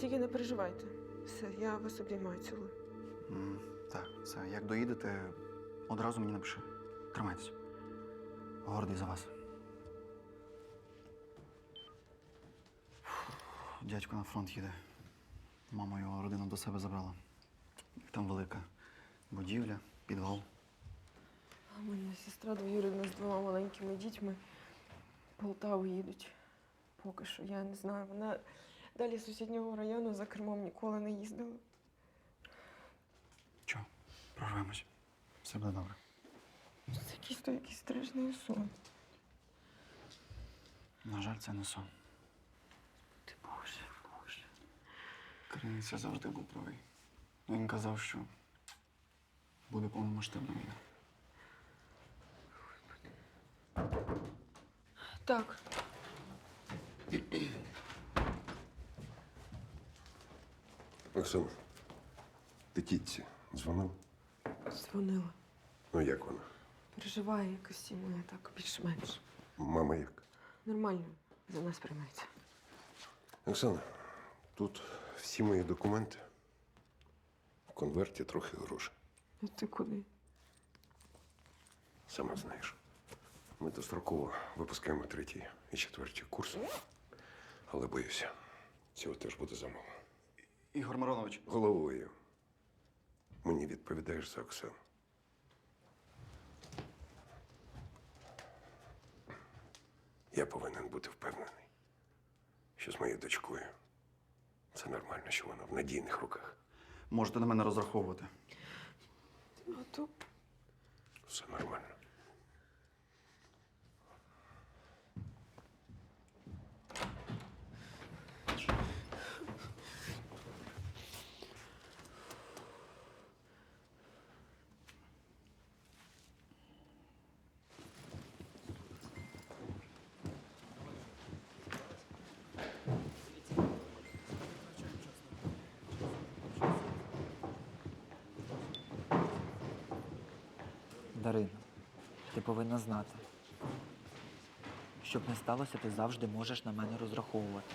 Тільки не переживайте. Все, я вас обіймаю цілую. М, Так, все. Як доїдете, одразу мені напиши. Тримайтесь. Гордий за вас. Фух, Дядько на фронт їде. Мама його родину до себе забрала. Там велика будівля, підвал. А мене сестра двоюрідна з двома маленькими дітьми. в Полтаву їдуть. Поки що, я не знаю. Вона далі сусіднього району за кермом ніколи не їздила. Чо? Прорвемось. Все буде добре. Це якийсь то якийсь страшний сон. На жаль, це не сон. Ти боже, боже. Криниця завжди був правий. Він казав, що буде повномасштабна війна. Так, Оксана, ти тітці дзвонив? дзвонила. Ну як вона? Переживає якось і мене так більш-менш. Мама як? Нормально за нас прийметься. Оксана, тут всі мої документи. В конверті трохи грошей. Ну ти куди? Сама знаєш. Ми достроково випускаємо третій і четвертій курс. Але боюся, цього теж буде замало. Ігор Миронович, Головою. Мені відповідаєш за Оксану. Я повинен бути впевнений, що з моєю дочкою це нормально, що вона в надійних руках. можете на мене розраховувати. Все нормально. Дарина, ти повинна знати. Щоб не сталося, ти завжди можеш на мене розраховувати.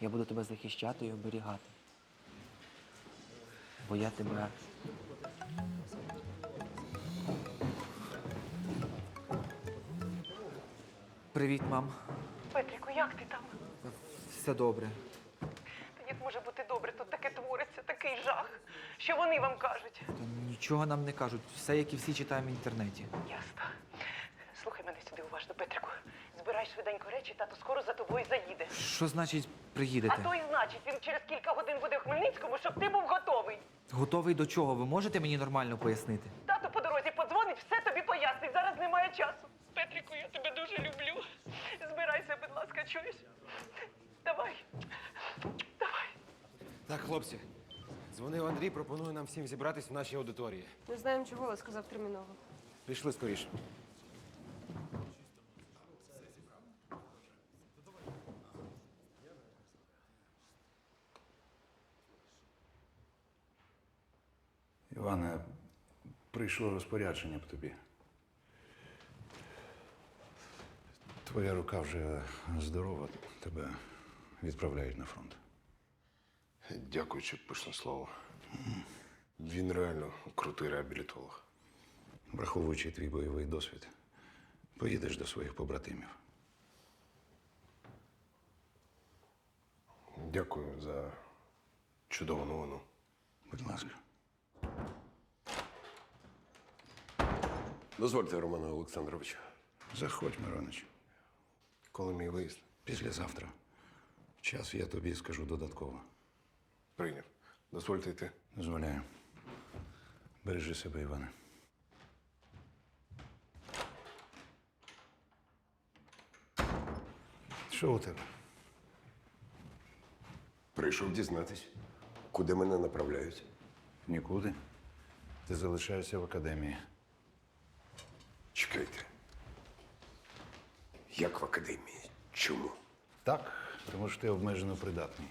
Я буду тебе захищати і оберігати. Бо я тебе. Привіт, мам. Петрику, як ти там? Все добре. Та як може бути добре? Тут таке твориться, такий жах. Що вони вам кажуть? Нічого нам не кажуть. Все, як і всі читаємо в інтернеті. Ясно. Слухай мене сюди уважно, Петрику. Збирай швиденько речі, тато скоро за тобою заїде. Що значить А приїдете? то й значить, він через кілька годин буде в Хмельницькому, щоб ти був готовий. Готовий до чого? Ви можете мені нормально пояснити? Тато по дорозі подзвонить, все тобі пояснить. Зараз немає часу. Петрику, я тебе дуже люблю. Збирайся, будь ласка, чуєш? Давай. Давай. Так, хлопці, дзвонив Андрій, пропонує нам всім зібратись в нашій аудиторії. не знаємо, чого, але сказав терміново. Пішли скоріше. Іване, прийшло розпорядження по тобі. Твоя рука вже здорова, тебе відправляють на фронт. Дякуючи, пишне слово. Він реально крутий реабілітолог. Враховуючи твій бойовий досвід, поїдеш до своїх побратимів. Дякую за чудову новину. Будь ласка. Дозвольте, Романе Олександровичу, Заходь, Миронич. коли мій виїзд Післязавтра. Час я тобі скажу додатково. Прийняв. Дозвольте йти. Дозволяю. Бережи себе, Іване. Що у тебе? Прийшов дізнатись, куди мене направляють. Нікуди. Ти залишаєшся в академії. Чекайте. Як в академії? Чому? Так, тому що ти обмежено придатний.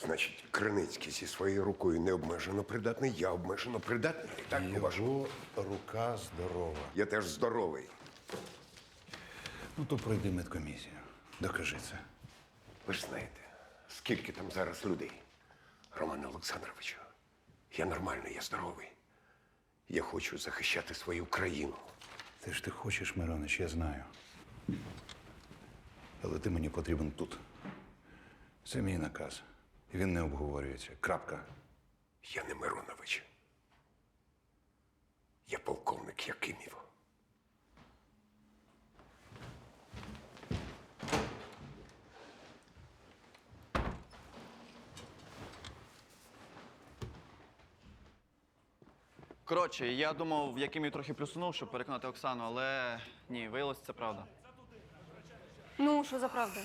Значить, Криницький зі своєю рукою необмежено придатний, я обмежено придатний. Так, по-вашому? Рука здорова. Я теж здоровий. Ну, то пройди медкомісію. Докажи це. Ви ж знаєте, скільки там зараз людей. Роман Олександровичу, я нормальний, я здоровий. Я хочу захищати свою країну. Ти ж ти хочеш, Миронич, я знаю. Але ти мені потрібен тут. Це мій наказ. Він не обговорюється. Крапка. Я не Миронович. Я полковник Якимів. Коротше, я думав, в Якимі трохи плюсунув, щоб переконати Оксану, але ні, виявилося, це правда. Ну, що за правда?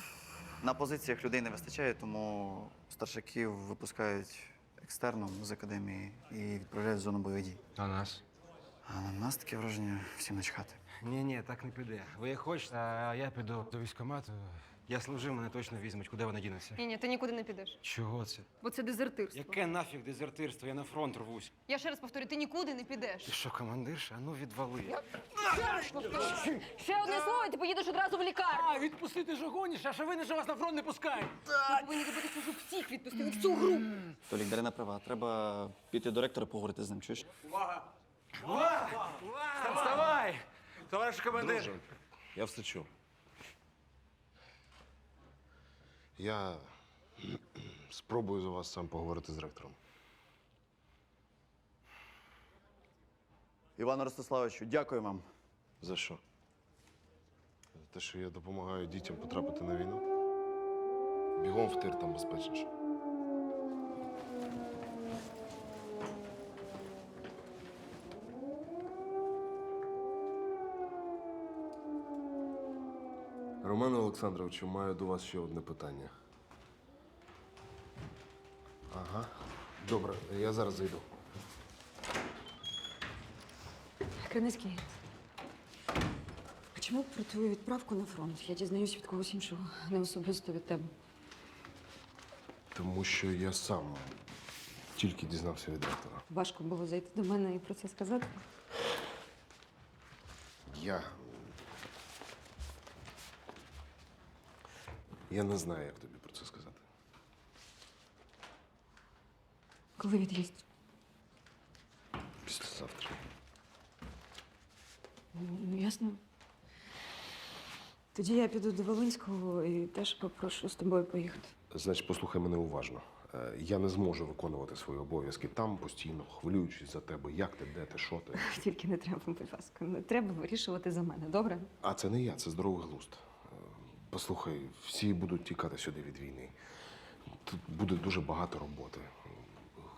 На позиціях людей не вистачає, тому старшаків випускають екстерном з академії і відправляють в зону бойових дій. А нас? А на нас таке враження всім начхати. Ні, ні, так не піде. Ви як хочете, а я піду до військкомату. Я служив, мене точно візьмуть. Куди вони дінуться? Ні, ні, ти нікуди не підеш, Чого це? бо це дезертирство. Яке нафіг дезертирство? Я на фронт рвусь. Я ще раз повторю, ти нікуди не підеш. Ти що, командирша? А ну відвали. Ще слово, і ти поїдеш одразу в лікарню. А, відпустити ж огоніш, а ви що вас на фронт не пускають? Ми повинні добитися, щоб всіх відпустили, всю групу. Толік, Дарина права. Треба піти до ректора поговорити з ним. Чуєш? Вставай! Товариш командир! Я встачу. Я спробую за вас сам поговорити з ректором. Івану Ростиславовичу, дякую вам. За що? Те, що я допомагаю дітям потрапити на війну. Бігом в тир там безпечніше. Романе Олександровичу, маю до вас ще одне питання. Ага. Добре, я зараз зайду. Криницький. Чому про твою відправку на фронт? Я дізнаюсь від когось іншого, не особисто від тебе. Тому що я сам тільки дізнався від ректора. Важко було зайти до мене і про це сказати. Я. Я не знаю, як тобі про це сказати. Коли від'їзд? Післязавтра. Ну, ясно. Тоді я піду до Волинського і теж попрошу з тобою поїхати. Значить, послухай мене уважно. Е, Я не зможу виконувати свої обов'язки там постійно, хвилюючись за тебе, як ти, де ти, що ти. Тільки не треба, будь ласка, не треба вирішувати за мене, добре? А це не я, це здоровий глузд. Е, Послухай, всі будуть тікати сюди від війни. Тут буде дуже багато роботи.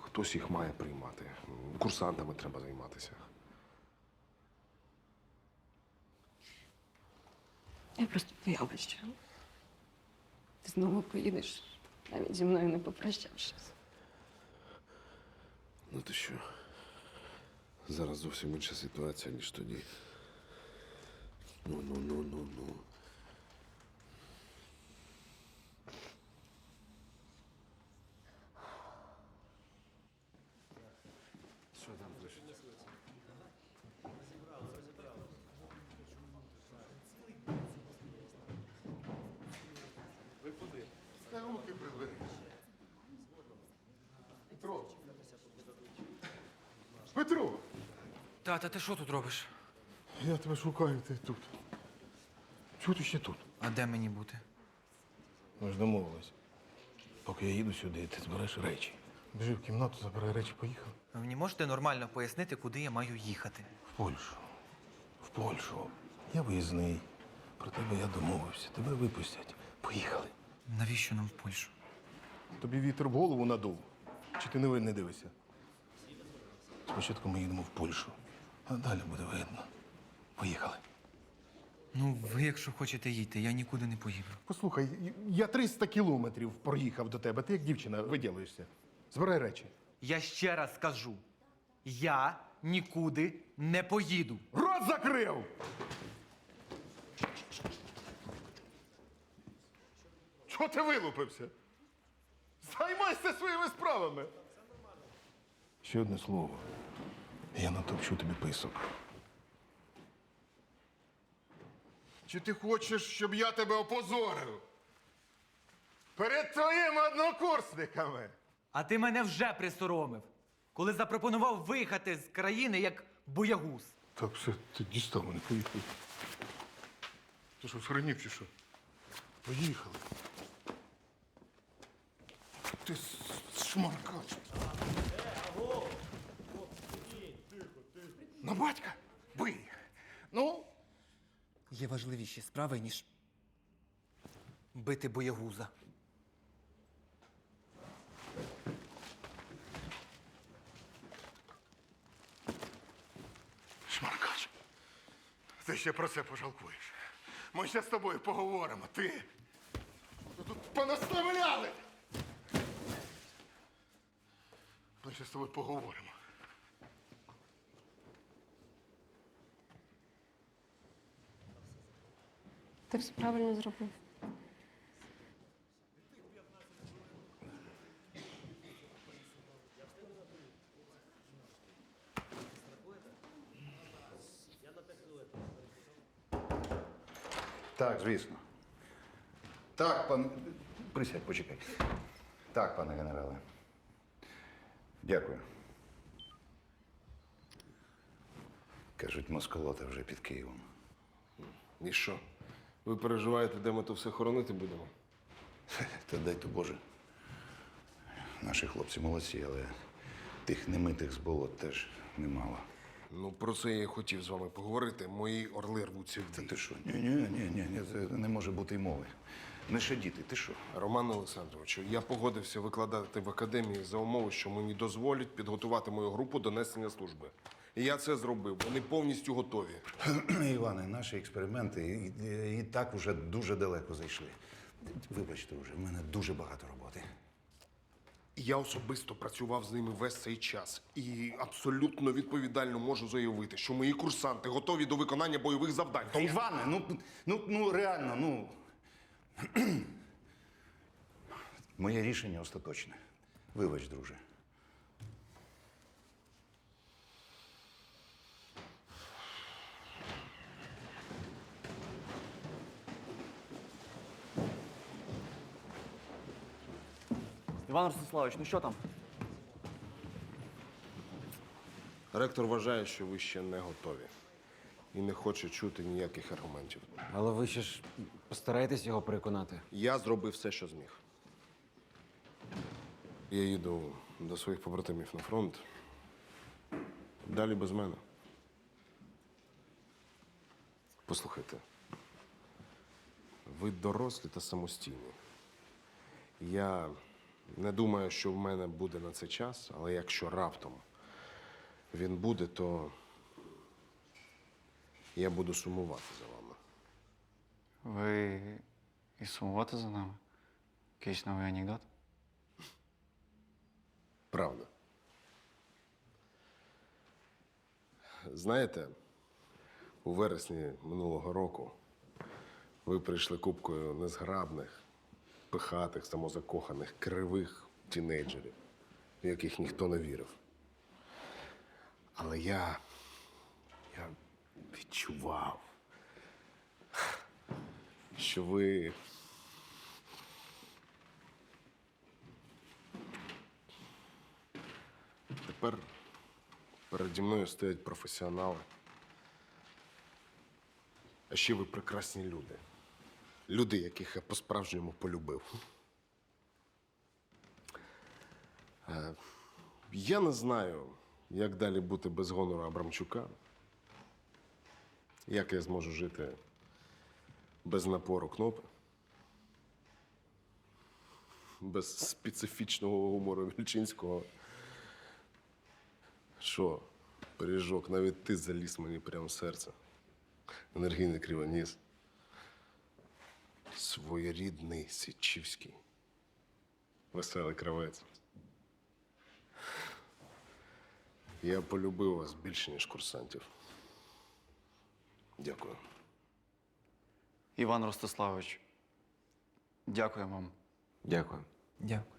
Хтось їх має приймати. Курсантами треба займатися. Я просто боялась, що ти знову поїдеш, навіть зі мною не попрощавшись. Ну ти що? Зараз зовсім інша ситуація, ніж тоді. Ну, ну, ну, ну, ну. Що там пишуть? Петро, Петро! Тата, ти що тут робиш? я тебе шукаю, ти тут. Чого ти ще тут? А де мені бути? Ми ж домовились. Поки я їду сюди, ти збереш речі. Біжи в кімнату, забирай речі, поїхали. Ви мені можете нормально пояснити, куди я маю їхати? В Польщу. В Польщу. Я виїзний. Про тебе я домовився. Тебе випустять. Поїхали. Навіщо нам в Польщу? Тобі вітер в голову надув. Чи ти новин не дивишся? Спочатку ми їдемо в Польщу, а далі буде видно. Поїхали. Ну, ви, якщо хочете їдьте, я нікуди не поїду. Послухай, я 300 кілометрів проїхав до тебе. Ти як дівчина виділуєшся. Збирай речі. Я ще раз скажу: я нікуди не поїду. Рот закрив! Чого ти вилупився? Займайся своїми справами. Ще одне слово. Я натопчу тобі писок. Чи ти хочеш, щоб я тебе опозорив? Перед твоїми однокурсниками. А ти мене вже присоромив, коли запропонував виїхати з країни як боягуз. Так, все, ти дістав мене, поїхали. Ти що, схоронів чи що? Поїхали. Ти шмаркач. На батька? Бий. Ну, Є важливіші справи, ніж бити боягуза. Шмаркач, ти ще про це пожалкуєш. Ми ще з тобою поговоримо. Ти Ну, тут понаставляли. Ми ще з тобою поговоримо. Ти все правильно зробив. Так, звісно. Так, пан. Присядь, почекай. Так, пане генерале. Дякую. Кажуть, москолота вже під Києвом. І що? Ви переживаєте, де ми то все хоронити будемо? Та дай то Боже. Наші хлопці молодці, але тих немитих з болот теж немало. Ну, про це я і хотів з вами поговорити. Мої орли рвуться в Та бій. ти що? Ні, ні, ні, ні, ні, це не може бути й мови. Не шадіти, ти що? Роман Олександровичу, я погодився викладати в академії за умови, що мені дозволять підготувати мою групу до несення служби. І я це зробив. Вони повністю готові. Іване, наші експерименти і, і, і так вже дуже далеко зайшли. Вибачте вже, в мене дуже багато роботи. Я особисто працював з ними весь цей час і абсолютно відповідально можу заявити, що мої курсанти готові до виконання бойових завдань. Та Іване, ну, ну, ну реально, ну. Моє рішення остаточне. Вибач, друже. Іван Ростиславович, ну що там? Ректор вважає, що ви ще не готові і не хоче чути ніяких аргументів. Але ви ще ж постараєтесь його переконати. Я зробив все, що зміг. Я їду до своїх побратимів на фронт. Далі без мене. Послухайте. Ви дорослі та самостійні. Я не думаю, що в мене буде на це час, але якщо раптом він буде, то я буду сумувати за вами. Ви і сумувати за нами? Якийсь новий анекдот? Правда. Знаєте, у вересні минулого року ви прийшли купкою незграбних, пихатих, самозакоханих, кривих тінейджерів, в яких ніхто не вірив. Але я. я відчував, що ви Тепер переді мною стоять професіонали. А ще ви прекрасні люди. Люди, яких я по-справжньому полюбив. Е, Я не знаю, як далі бути без гонору Абрамчука. Як я зможу жити без напору кнопи, без специфічного гумору Вільчинського. Що, пиріжок, навіть ти заліз мені прямо в серце. Енергійний кривоніс. Своєрідний Січівський. Веселий кравець. Я полюбив вас більше, ніж курсантів. Дякую. Іван Ростиславович, дякую вам. Дякую. Дякую.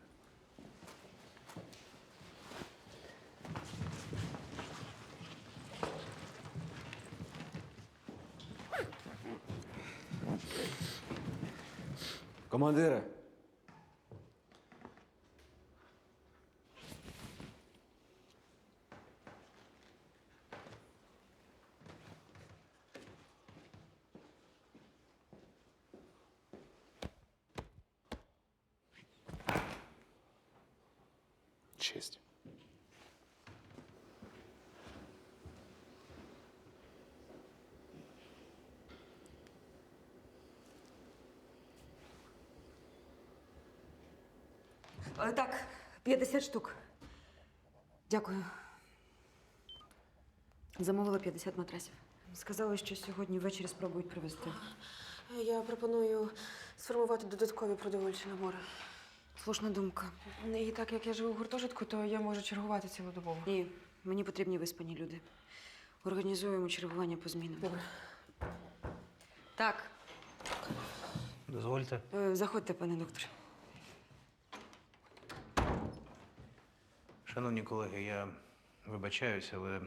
Командире, честь. Е, Так, 50 штук. Дякую. Замовила 50 матрасів. Сказали, що сьогодні ввечері спробують привезти. Я пропоную сформувати додаткові продовольчі набори. Слушна думка. І так як я живу в гуртожитку, то я можу чергувати цілодобово. Ні, мені потрібні виспані люди. Організуємо чергування по змінам. Добре. Так, Дозвольте. е, заходьте, пане докторе. Шановні колеги, я вибачаюся, але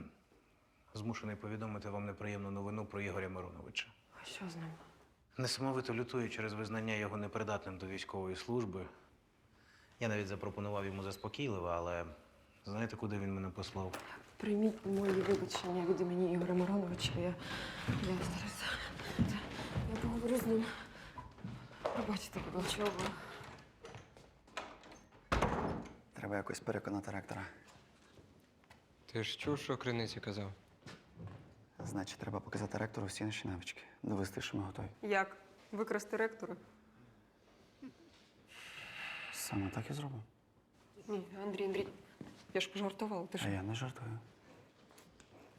змушений повідомити вам неприємну новину про Ігоря Мироновича. А що з ним? Несамовито лютує через визнання його непридатним до військової служби. Я навіть запропонував йому заспокійливо, але знаєте, куди він мене послав? Прийміть мої вибачення від імені Ігоря Мироновича. Я, я зараз. Я поговорю з ним. Пробачте, будь ласка. Треба якось переконати ректора. Ти ж чув, що Криниці казав? Значить, треба показати ректору всі наші навички. Довести, що ми готові. Як? Викрасти ректора? Саме так і зробимо. Ні, Андрій, Андрій. Я ж пожартувала. Ти А я не жартую.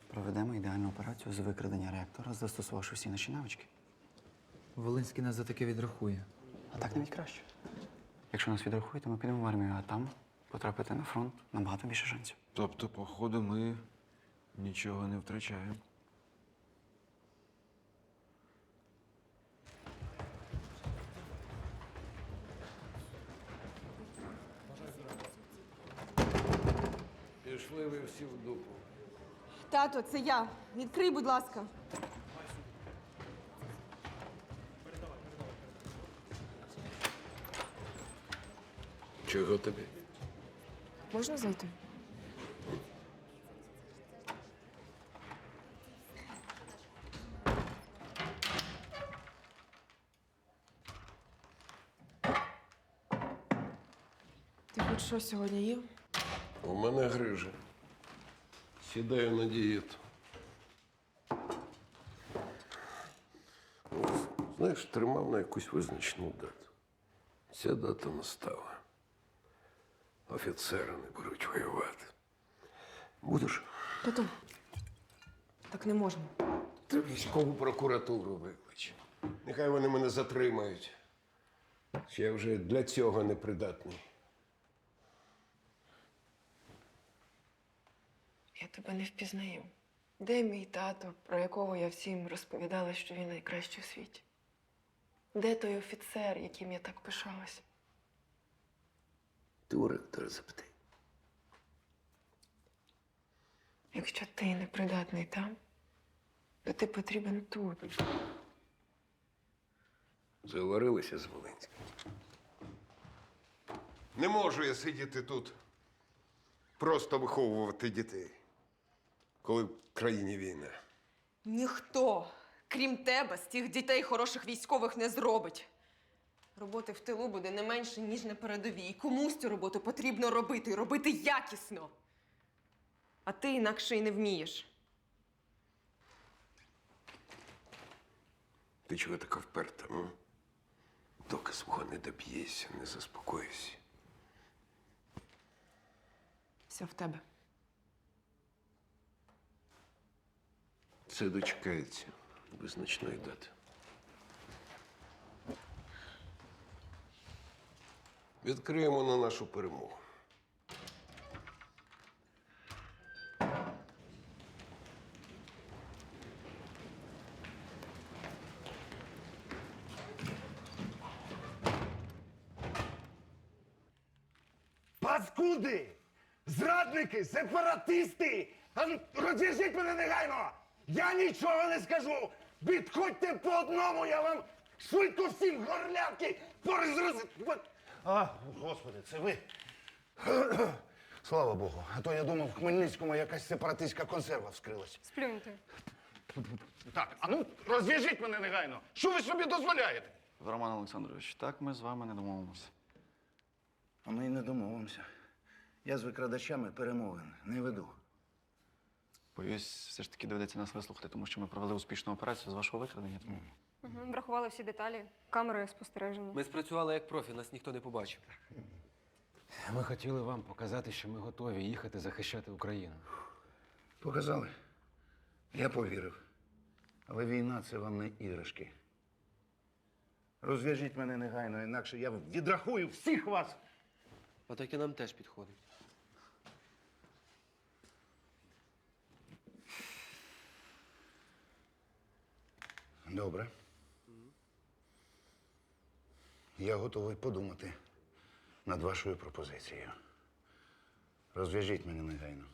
Проведемо ідеальну операцію з викрадення реактора, застосувавши всі наші навички. Волинський нас за таке відрахує. А так навіть краще. Якщо нас відрахують, то ми підемо в армію, а там потрапити на фронт набагато більше шансів. Тобто, походу, ми нічого не втрачаємо. Пішли ви всі в дупу. Тато, це я. Відкрий, будь ласка. Чого тобі? Можна зайти? Ти хоч що сьогодні їв? У мене грижа. Сідаю на дієту. Знаєш, тримав на якусь визначену дату. Ця дата настала. Офіцери не беруть воювати. Будеш? Тато, так не можна. Ти військову прокуратуру виклич. Нехай вони мене затримають. Я вже для цього непридатний. Я тебе не впізнаю. Де мій тато, про якого я всім розповідала, що він найкращий у світі? Де той офіцер, яким я так пишалась? Ти у ректора запитай. Якщо ти непридатний там, то ти потрібен тут. Заварилися з Волинським. Не можу я сидіти тут, просто виховувати дітей, коли в країні війна. Ніхто, крім тебе, з тих дітей хороших військових не зробить. Роботи в тилу буде не менше, ніж на передовій. І Комусь цю роботу потрібно робити і робити якісно. А ти інакше й не вмієш. Ти чого така вперта? М? Доки свого не доб'єшся, не заспокоїшся. Все в тебе. Це дочекається визначної дати. Відкриємо на нашу перемогу. Паскуди! Зрадники, сепаратисти! А розв'яжіть мене негайно! Я нічого не скажу! Відходьте по одному, я вам швидко всім горлянки порозроз... А, господи, це ви. Слава Богу. А то я думав, в Хмельницькому якась сепаратистська консерва вскрилась. Сплюньте. Так, а ну розв'яжіть мене негайно. Що ви собі дозволяєте? Роман Олександрович, так ми з вами не домовимося. А ми й не домовимося. Я з викрадачами перемовин не веду. Боюсь, все ж таки доведеться нас вислухати, тому що ми провели успішну операцію з вашого викрадення. Тому Угу. Врахували всі деталі, камери спостереження. Ми спрацювали як профі, нас ніхто не побачив. Ми хотіли вам показати, що ми готові їхати захищати Україну. Показали. Я повірив. Але війна це вам не іграшки. Розв'яжіть мене негайно, інакше я відрахую всіх вас. А так і нам теж підходить. Добре. Я готовий подумати над вашою пропозицією. Розв'яжіть мене негайно.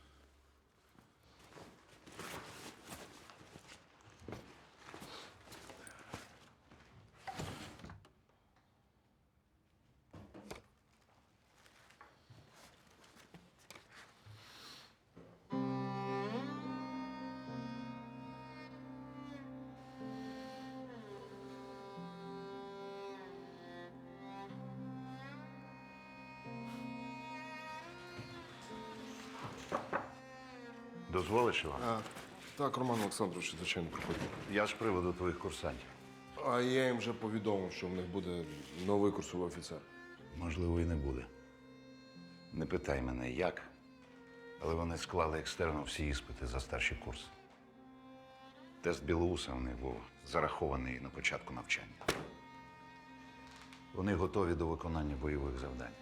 Дозволиш його? А, так, Роман Олександрович, звичайно, приходьте. Я ж приводу твоїх курсантів. А я їм вже повідомив, що в них буде новий курсовий офіцер. Можливо, і не буде. Не питай мене, як, але вони склали екстерно всі іспити за старші курси. Тест Білоуса в них був зарахований на початку навчання. Вони готові до виконання бойових завдань.